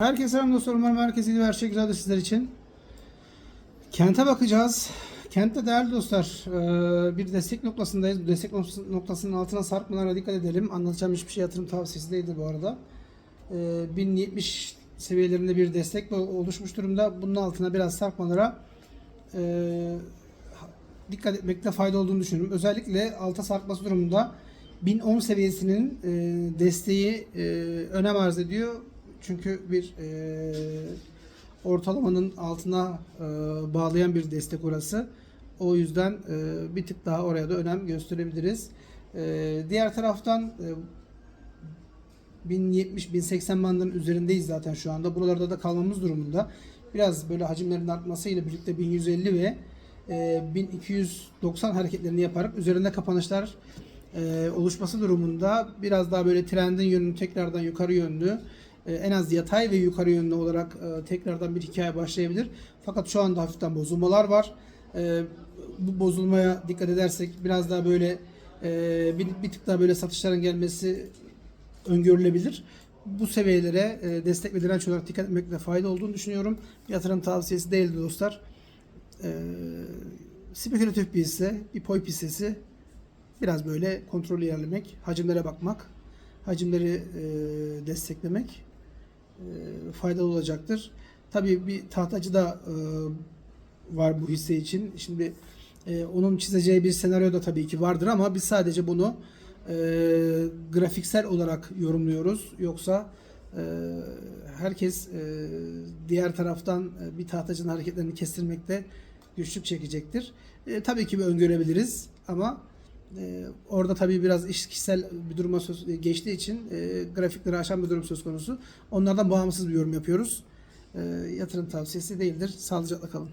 Herkese selam dostlar. Umarım herkes iyi her şey güzeldir sizler için. Kente bakacağız. Kentte değerli dostlar eee, bir destek noktasındayız. Bu destek noktası- noktasının altına sarkmalara dikkat edelim. Anlatacağım hiçbir şey yatırım tavsiyesi değildir bu arada. Eee, 1070 seviyelerinde bir destek oluşmuş durumda. Bunun altına biraz sarkmalara eee, dikkat etmekte fayda olduğunu düşünüyorum. Özellikle alta sarkması durumunda 1010 seviyesinin e, desteği e, önem arz ediyor. Çünkü bir e, ortalamanın altına e, bağlayan bir destek orası. O yüzden e, bir tık daha oraya da önem gösterebiliriz. E, diğer taraftan e, 1070-1080 bandının üzerindeyiz zaten şu anda. Buralarda da kalmamız durumunda. Biraz böyle hacimlerin artmasıyla birlikte 1150 ve e, 1290 hareketlerini yaparak üzerinde kapanışlar e, oluşması durumunda biraz daha böyle trendin yönünü tekrardan yukarı yönlü en az yatay ve yukarı yönlü olarak e, tekrardan bir hikaye başlayabilir. Fakat şu anda hafiften bozulmalar var. E, bu bozulmaya dikkat edersek biraz daha böyle e, bir, tık daha böyle satışların gelmesi öngörülebilir. Bu seviyelere e, destek ve direnç olarak dikkat etmekte fayda olduğunu düşünüyorum. Yatırım tavsiyesi değildi dostlar. E, spekülatif bir hisse, bir pay hissesi biraz böyle kontrollü ilerlemek, hacimlere bakmak, hacimleri desteklemek faydalı olacaktır. Tabii bir tahtacı da e, var bu hisse için. Şimdi e, onun çizeceği bir senaryo da tabii ki vardır ama biz sadece bunu e, grafiksel olarak yorumluyoruz. Yoksa e, herkes e, diğer taraftan e, bir tahtacının hareketlerini kestirmekte güçlük çekecektir. E, tabii ki bir öngörebiliriz ama e, orada tabii biraz iş kişisel bir duruma söz, geçtiği için e, grafikleri aşan bir durum söz konusu. Onlardan bağımsız bir yorum yapıyoruz. E, yatırım tavsiyesi değildir. Sağlıcakla kalın.